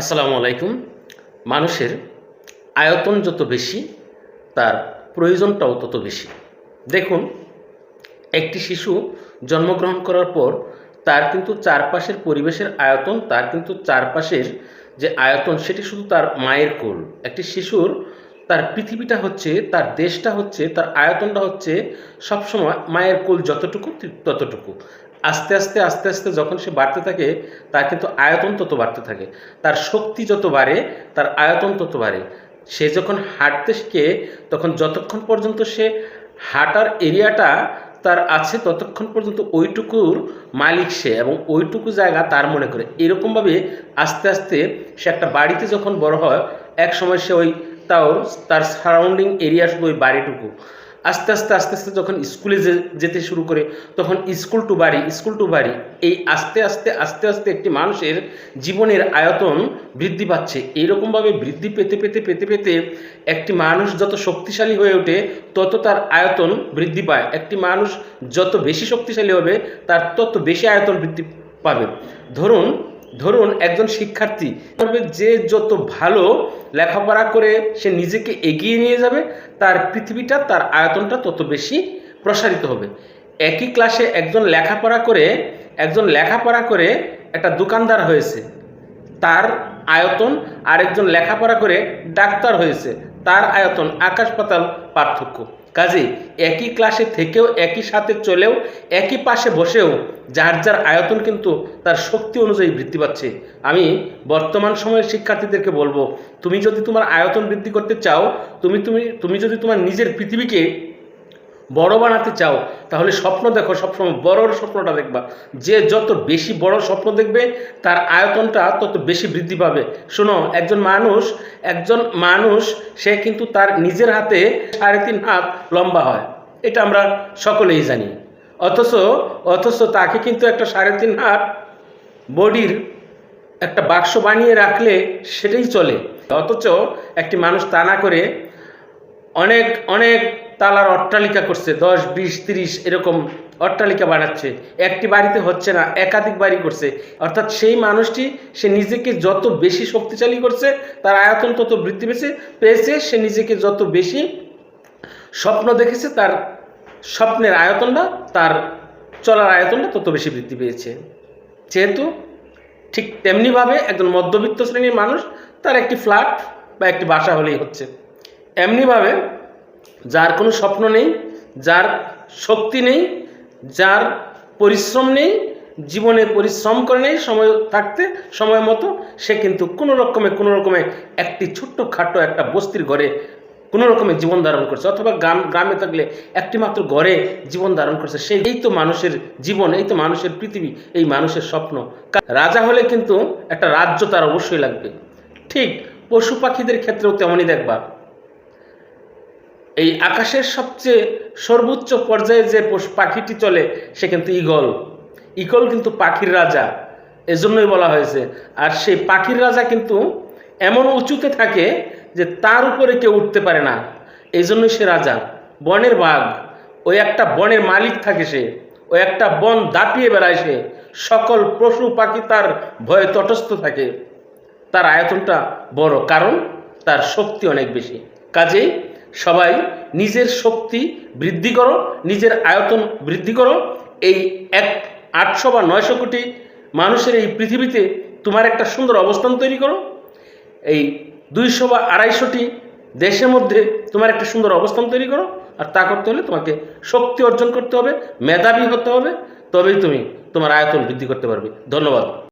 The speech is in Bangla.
আসসালামু আলাইকুম। মানুষের আয়তন যত বেশি, তার প্রয়োজনটাও তত বেশি। দেখুন, একটি শিশু জন্মগ্রহণ করার পর তার কিন্তু চারপাশের পরিবেশের আয়তন, তার কিন্তু চারপাশের যে আয়তন, সেটি শুধু তার মায়ের কোল। একটি শিশুর তার পৃথিবীটা হচ্ছে, তার দেশটা হচ্ছে, তার আয়তনটা হচ্ছে সবসময় মায়ের কোল যতটুকু, ততটুকু। আস্তে আস্তে আস্তে আস্তে যখন সে বাড়তে থাকে, তার কিন্তু আয়তন তত বাড়তে থাকে। তার শক্তি যত বাড়ে, তার আয়তন তত বাড়ে। সে যখন হাঁটতে শিখে, তখন যতক্ষণ পর্যন্ত সে হাঁটার এরিয়াটা তার আছে, ততক্ষণ পর্যন্ত ওইটুকুর মালিক সে এবং ওইটুকু জায়গা তার মনে করে। এরকমভাবে আস্তে আস্তে সে একটা বাড়িতে যখন বড় হয় এক সময় সে ওই তাও তার সারাউন্ডিং এরিয়া শুধু ওই বাড়িটুকু। আস্তে আস্তে আস্তে আস্তে যখন স্কুলে যেতে শুরু করে, তখন স্কুল টু বাড়ি, স্কুল টু বাড়ি, এই আস্তে আস্তে আস্তে আস্তে একটি মানুষের জীবনের আয়তন বৃদ্ধি পাচ্ছে। এইরকমভাবে বৃদ্ধি পেতে পেতে পেতে পেতে একটি মানুষ যত শক্তিশালী হয়ে ওঠে, তত তার আয়তন বৃদ্ধি পায়। একটি মানুষ যত বেশি শক্তিশালী হবে, তার তত বেশি আয়তন বৃদ্ধি পাবে। ধরুন ধরুন একজন শিক্ষার্থী যে যত ভালো লেখাপড়া করে সে নিজেকে এগিয়ে নিয়ে যাবে, তার পৃথিবীটা, তার আয়তনটা তত বেশি প্রসারিত হবে। একই ক্লাসে একজন লেখাপড়া করে, একজন লেখাপড়া করে একটা দোকানদার হয়েছে, তার আয়তন, আরেকজন লেখাপড়া করে ডাক্তার হয়েছে, তার আয়তন, আকাশ পাতাল পার্থক্য। কাজে একই ক্লাসে থেকেও একই সাথে চলেও একই পাশে বসেও যার যার আয়তন কিন্তু তার শক্তি অনুযায়ী বৃদ্ধি পাচ্ছে। আমি বর্তমান সময়ের শিক্ষার্থীদেরকে বলব, তুমি যদি তোমার আয়তন বৃদ্ধি করতে চাও, তুমি তুমি তুমি যদি তোমার নিজের পৃথিবীকে বড় বানাতে চাও, তাহলে স্বপ্ন দেখো, সবসময় বড়র স্বপ্নটা দেখবা। যে যত বেশি বড় স্বপ্ন দেখবে, তার আয়তনটা তত বেশি বৃদ্ধি পাবে। শোনো, একজন মানুষ একজন মানুষ, সে কিন্তু তার নিজের হাতে সাড়ে তিন হাত লম্বা হয়। এটা আমরা সকলেই জানি। অথচ অথচ তাকে কিন্তু একটা সাড়ে তিন হাত বডির একটা বাক্স বানিয়ে রাখলে সেটাই চলে। অথচ একটি মানুষ তা না করে অনেক অনেক তালার অট্টালিকা করছে, দশ, বিশ, তিরিশ এরকম অট্টালিকা বানাচ্ছে। একটি বাড়িতে হচ্ছে না, একাধিক বাড়ি করছে। অর্থাৎ সেই মানুষটি, সে নিজেকে যত বেশি শক্তিশালী করছে, তার আয়তন তত বৃদ্ধি পেয়েছে পেয়েছে, সে নিজেকে যত বেশি স্বপ্ন দেখেছে, তার স্বপ্নের আয়তনটা, তার চলার আয়তনটা তত বেশি বৃদ্ধি পেয়েছে। যেহেতু ঠিক তেমনিভাবে একজন মধ্যবিত্ত শ্রেণির মানুষ, তার একটি ফ্ল্যাট বা একটি বাসা হলেই হচ্ছে। এমনিভাবে যার কোনো স্বপ্ন নেই, যার শক্তি নেই, যার পরিশ্রম নেই, জীবনে পরিশ্রম করে নেই, সময় থাকতে সময় মতো, সে কিন্তু কোনো রকমে কোনো রকমে একটি ছোট্ট খাটো একটা বস্তির ঘরে কোনো রকমে জীবন ধারণ করছে, অথবা গ্রাম, গ্রামে থাকলে একটি মাত্র ঘরে জীবন ধারণ করছে। সেই, এই তো মানুষের জীবন, এই তো মানুষের পৃথিবী, এই মানুষের স্বপ্ন। রাজা হলে কিন্তু একটা রাজ্য তার অবশ্যই লাগবে। ঠিক, পশু পাখিদের ক্ষেত্রেও তেমনই দেখবা। এই আকাশের সবচেয়ে সর্বোচ্চ পর্যায়ে যে পাখিটি চলে, সে কিন্তু ইগল ইগল কিন্তু পাখির রাজা, এজন্যই বলা হয়েছে। আর সেই পাখির রাজা কিন্তু এমন উঁচুতে থাকে যে তার উপরে কেউ উঠতে পারে না। এই জন্যই সে রাজা। বনের বাঘ। ওই একটা বনের মালিক থাকে সে। ওই একটা বন দাপিয়ে বেড়ায় সে। সকল পশু পাখি তার ভয়ে তটস্থ থাকে। তার আয়তনটা বড়, কারণ তার শক্তি অনেক বেশি। কাজেই সবাই নিজের শক্তি বৃদ্ধি করো, নিজের আয়তন বৃদ্ধি করো। এই এক আটশো বা নয়শো কোটি মানুষের এই পৃথিবীতে তোমার একটা সুন্দর অবস্থান তৈরি করো। এই দুইশো বা আড়াইশোটি দেশের মধ্যে তোমার একটা সুন্দর অবস্থান তৈরি করো। আর তা করতে হলে তোমাকে শক্তি অর্জন করতে হবে, মেধাবী হতে হবে, তবেই তুমি তোমার আয়তন বৃদ্ধি করতে পারবে। ধন্যবাদ।